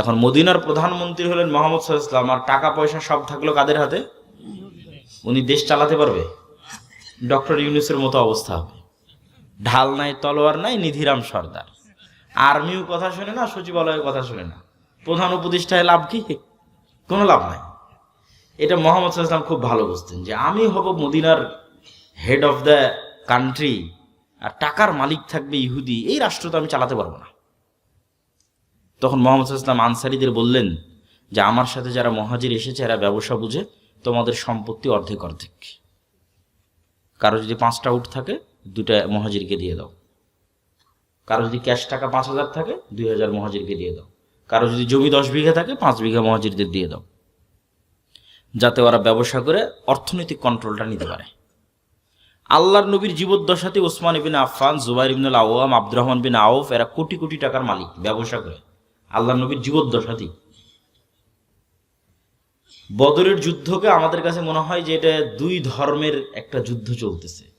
এখন মদিনার প্রধানমন্ত্রী হলেন মোহাম্মদ সাল্লাম আর টাকা পয়সা সব থাকল কাদের হাতে? উনি দেশ চালাতে পারবে? ডক্টর ইউনুসের মতো অবস্থা হবে। ঢাল নাই, তলোয়ার নাই, নিধিরাম সর্দার। আর্মিও কথা শোনে না, সচিবালয়ের কথা শোনে না। প্রধান উপদেষ্টায় লাভ কি? কোনো লাভ নাই। এটা মোহাম্মদ সাল্লাম খুব ভালো বুঝতেন যে আমি হব মদিনার হেড অফ দ্য কান্ট্রি আর টাকার মালিক থাকবে ইহুদি, এই রাষ্ট্র তো আমি চালাতে পারব না। তখন মোহাম্মদ ইসলাম আনসারিদের বললেন যে, আমার সাথে যারা মহাজির এসেছে, এরা ব্যবসা বুঝে, তোমাদের সম্পত্তি অর্ধেক অর্ধেক। কারও যদি পাঁচটা উঠ থাকে দুটা মহাজিরকে দিয়ে দাও। কারও যদি ক্যাশ টাকা পাঁচ হাজার থাকে, দুই হাজার মহাজিরকে দিয়ে দাও। কারও যদি জমি দশ বিঘা থাকে, পাঁচ বিঘা মহাজিরদের দিয়ে দাও। যাতে ওরা ব্যবসা করে, অর্থনৈতিক কন্ট্রোলটা নিতে পারে। আল্লাহর নবীর জীবদ্দশাতে ওসমান বিন আফফান, জুবাইর ইবনুল আওয়াম, আব্দুর রহমান বিন আউফ এরা কোটি কোটি টাকার মালিক, ব্যবসা করে। আল্লাহর নবীর জীবদ্দশাতেই বদরের যুদ্ধকে আমাদের কাছে মনে হয় যে এটা দুই ধর্মের একটা যুদ্ধ চলতেছে।